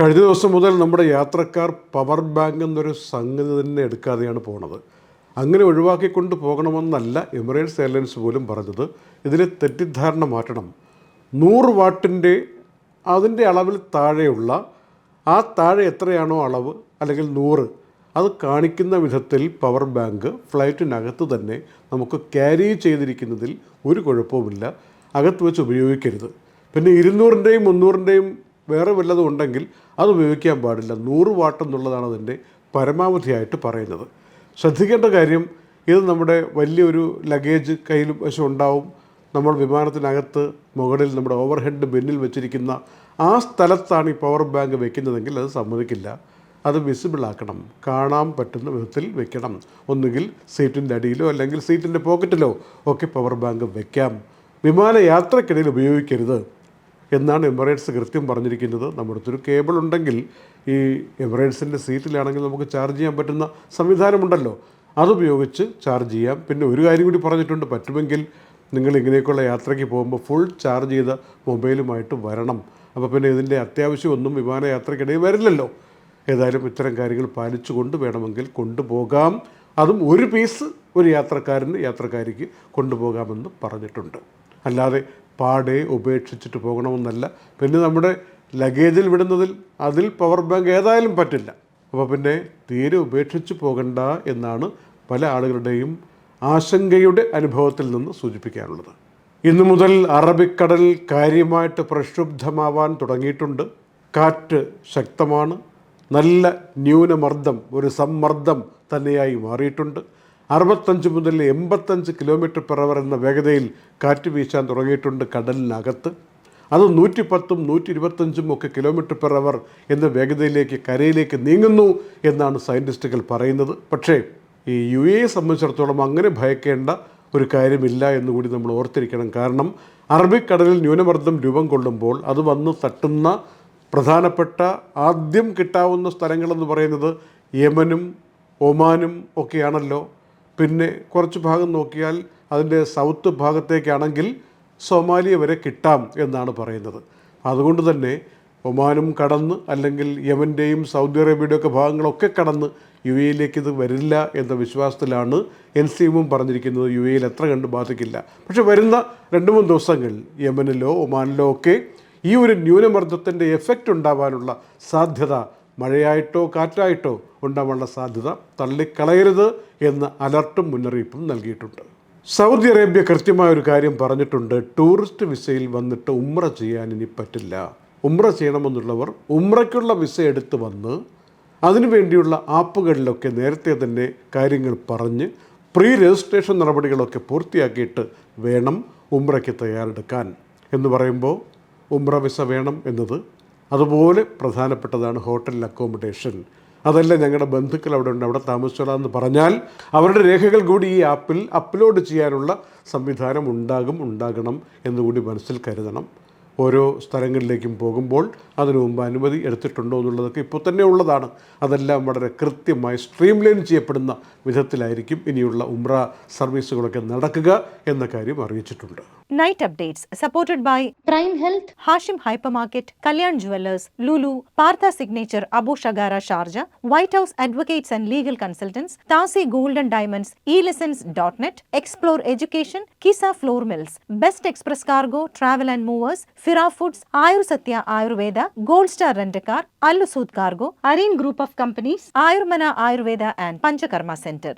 കഴിഞ്ഞ ദിവസം മുതൽ നമ്മുടെ യാത്രക്കാർ പവർ ബാങ്ക് എന്നൊരു സംഗതി തന്നെ എടുക്കാതെയാണ് പോണത്. അങ്ങനെ ഒഴിവാക്കിക്കൊണ്ട് പോകണമെന്നല്ല എമിറേറ്റ്സ് എയർലൈൻസ് പോലും പറഞ്ഞത്. ഇതിലെ തെറ്റിദ്ധാരണ മാറ്റണം. നൂറ് വാട്ടിന്റെ അതിന്റെ അളവിൽ താഴെയുള്ള ആ താഴെ എത്രയാണോ അളവ് അല്ലെങ്കിൽ നൂറ് അത് കാണിക്കുന്ന വിധത്തിൽ പവർ ബാങ്ക് ഫ്ലൈറ്റിനകത്ത് തന്നെ നമുക്ക് ക്യാരി ചെയ്തിരിക്കുന്നതിൽ ഒരു കുഴപ്പവുമില്ല. അകത്ത് വെച്ച് ഉപയോഗിക്കരുത്. പിന്നെ ഇരുന്നൂറിന്റെയും മുന്നൂറിന്റെയും വേറെ വല്ലതും ഉണ്ടെങ്കിൽ അത് ഉപയോഗിക്കാൻ പാടില്ല. നൂറ് വാട്ട് എന്നുള്ളതാണ് അതിന്റെ പരമാവധിയായിട്ട് പറയുന്നത്. ശ്രദ്ധിക്കേണ്ട കാര്യം ഇത് നമ്മുടെ വലിയൊരു ലഗേജ് കയ്യിൽ വശം ഉണ്ടാവും. നമ്മൾ വിമാനത്തിനകത്ത് മുകളിൽ നമ്മുടെ ഓവർ ഹെഡ് ബിന്നിൽ വെച്ചിരിക്കുന്ന ആ സ്ഥലത്താണ് ഈ പവർ ബാങ്ക് വെക്കുന്നതെങ്കിൽ അത് സമ്മതിക്കില്ല. അത് വിസിബിൾ ആക്കണം. കാണാൻ പറ്റുന്ന വിധത്തിൽ വെക്കണം. ഒന്നുകിൽ സീറ്റിന്റെ അടിയിലോ അല്ലെങ്കിൽ സീറ്റിന്റെ പോക്കറ്റിലോ ഒക്കെ പവർ ബാങ്ക് വെക്കാം. വിമാന യാത്രക്കിടയിൽ ഉപയോഗിക്കരുത്. എന്നാണ് എമിറേറ്റ്സ് കൃത്യം പറഞ്ഞിരിക്കുന്നത്. നമ്മുടെ അടുത്തൊരു കേബിൾ ഉണ്ടെങ്കിൽ ഈ എമിറേറ്റ്സിന്റെ സീറ്റിലാണെങ്കിൽ നമുക്ക് ചാർജ് ചെയ്യാൻ പറ്റുന്ന സംവിധാനമുണ്ടല്ലോ. അതുപയോഗിച്ച് ചാർജ് ചെയ്യാം. പിന്നെ ഒരു കാര്യം കൂടി പറഞ്ഞിട്ടുണ്ട്. പറ്റുമെങ്കിൽ നിങ്ങൾ ഇങ്ങനെയൊക്കെയുള്ള യാത്രയ്ക്ക് പോകുമ്പോൾ ഫുൾ ചാർജ് ചെയ്ത മൊബൈലുമായിട്ട് വരണം. അപ്പോൾ പിന്നെ ഇതിന്റെ അത്യാവശ്യമൊന്നും വിമാനയാത്രയ്ക്കിടയിൽ വരില്ലല്ലോ. ഏതായാലും ഇത്തരം കാര്യങ്ങൾ പാലിച്ചുകൊണ്ട് വേണമെങ്കിൽ കൊണ്ടുപോകാം. അതും ഒരു പീസ് ഒരു യാത്രക്കാരന് യാത്രക്കാരിക്ക് കൊണ്ടുപോകാമെന്ന് പറഞ്ഞിട്ടുണ്ട്. അല്ലാതെ പാടെ ഉപേക്ഷിച്ചിട്ട് പോകണമെന്നല്ല. പിന്നെ നമ്മുടെ ലഗേജിൽ വിടുന്നതിൽ അതിൽ പവർ ബാങ്ക് ഏതായാലും പറ്റില്ല. അപ്പോൾ പിന്നെ തീരെ ഉപേക്ഷിച്ച് പോകണ്ട എന്നാണ് പല ആളുകളുടെയും ആശങ്കയുടെ അനുഭവത്തിൽ നിന്ന് സൂചിപ്പിക്കാനുള്ളത്. ഇന്നു മുതൽ അറബിക്കടൽ കാര്യമായിട്ട് പ്രക്ഷുബ്ധമാവാൻ തുടങ്ങിയിട്ടുണ്ട്. കാറ്റ് ശക്തമാണ്. നല്ല ന്യൂനമർദ്ദം ഒരു സമ്മർദ്ദം തന്നെയായി മാറിയിട്ടുണ്ട്. അറുപത്തഞ്ച് മുതൽ എൺപത്തഞ്ച് കിലോമീറ്റർ പെർ അവർ എന്ന വേഗതയിൽ കാറ്റ് വീശാൻ തുടങ്ങിയിട്ടുണ്ട് കടലിനകത്ത്. അത് നൂറ്റിപ്പത്തും നൂറ്റി ഇരുപത്തഞ്ചും ഒക്കെ കിലോമീറ്റർ പെർ അവർ എന്ന വേഗതയിലേക്ക് കരയിലേക്ക് നീങ്ങുന്നു എന്നാണ് സയന്റിസ്റ്റുകൾ പറയുന്നത്. പക്ഷേ ഈ യു എയെ സംബന്ധിച്ചിടത്തോളം അങ്ങനെ ഭയക്കേണ്ട ഒരു കാര്യമില്ല എന്നുകൂടി നമ്മൾ ഓർത്തിരിക്കണം. കാരണം അറബിക്കടലിൽ ന്യൂനമർദ്ദം രൂപം കൊള്ളുമ്പോൾ അത് വന്ന് തട്ടുന്ന പ്രധാനപ്പെട്ട ആദ്യം കിട്ടാവുന്ന സ്ഥലങ്ങളെന്ന് പറയുന്നത് യമനും ഒമാനും ഒക്കെയാണല്ലോ. പിന്നെ കുറച്ച് ഭാഗം നോക്കിയാൽ അതിന്റെ സൗത്ത് ഭാഗത്തേക്കാണെങ്കിൽ സൊമാലിയ വരെ കിട്ടാം എന്നാണ് പറയുന്നത്. അതുകൊണ്ട് തന്നെ ഒമാനും കടന്ന് അല്ലെങ്കിൽ യമന്റെയും സൗദി അറേബ്യയുടെയും ഒക്കെ ഭാഗങ്ങളൊക്കെ കടന്ന് യു എയിലേക്ക് ഇത് വരില്ല എന്ന വിശ്വാസത്തിലാണ് എൻ സി എമ്മും പറഞ്ഞിരിക്കുന്നത് യു എയിൽ എത്ര കണ്ട് ബാധിക്കില്ല. പക്ഷേ വരുന്ന രണ്ട് മൂന്ന് ദിവസങ്ങളിൽ യമനിലോ ഒമാനിലോ ഒക്കെ ഈ ഒരു ന്യൂനമർദ്ദത്തിന്റെ എഫക്റ്റ് ഉണ്ടാവാനുള്ള സാധ്യത മഴയായിട്ടോ കാറ്റായിട്ടോ ഉണ്ടാവാനുള്ള സാധ്യത തള്ളിക്കളയരുത് എന്ന അലർട്ടും മുന്നറിയിപ്പും നൽകിയിട്ടുണ്ട്. സൗദി അറേബ്യ കൃത്യമായ ഒരു കാര്യം പറഞ്ഞിട്ടുണ്ട്. ടൂറിസ്റ്റ് വിസയിൽ വന്നിട്ട് ഉമ്ര ചെയ്യാൻ ഇനി പറ്റില്ല. ഉമ്ര ചെയ്യണമെന്നുള്ളവർ ഉമ്രയ്ക്കുള്ള വിസ എടുത്തു വന്ന് അതിനു വേണ്ടിയുള്ള ആപ്പുകളിലൊക്കെ നേരത്തെ തന്നെ കാര്യങ്ങൾ പറഞ്ഞ് പ്രീ രജിസ്ട്രേഷൻ നടപടികളൊക്കെ പൂർത്തിയാക്കിയിട്ട് വേണം ഉമ്രയ്ക്ക് തയ്യാറെടുക്കാൻ. എന്ന് പറയുമ്പോൾ ഉമ്ര വിസ വേണം എന്നത് അതുപോലെ പ്രധാനപ്പെട്ടതാണ് ഹോട്ടൽ അക്കോമഡേഷൻ. അതല്ല ഞങ്ങളുടെ ബന്ധുക്കൾ അവിടെ ഉണ്ട് അവിടെ താമസിച്ചോളാം എന്ന് പറഞ്ഞാൽ അവരുടെ രേഖകൾ കൂടി ഈ ആപ്പിൽ അപ്ലോഡ് ചെയ്യാനുള്ള സംവിധാനം ഉണ്ടാകും ഉണ്ടാകണം എന്നുകൂടി മനസ്സിൽ കരുതണം. ഓരോ സ്ഥലങ്ങളിലേക്കും പോകുമ്പോൾ അതിനു മുമ്പ് അനുമതി എടുത്തിട്ടുണ്ടോ എന്നുള്ളതൊക്കെ ഇപ്പോൾ തന്നെ ഉള്ളതാണ്. അതെല്ലാം വളരെ കൃത്യമായി സ്ട്രീംലൈൻ ചെയ്യപ്പെടുന്ന വിധത്തിലായിരിക്കും ഇനിയുള്ള ഉംറ സർവീസുകളൊക്കെ നടക്കുക എന്ന കാര്യം അറിയിച്ചിട്ടുണ്ട്. Night updates supported by prime health Hashim hyper market Kalyan jewellers Lulu Partha signature Abu Shagara Sharjah white house advocates and legal consultants താസി golden diamonds e lessons dot net explore education Qissa flour mills best express cargo travel and movers Fira Foods, Ayur Satya Ayurveda, Gold Star Rent-A-Car, Allusud Cargo, Areen Group of Companies, Ayurmana Ayurveda and Panchakarma Center.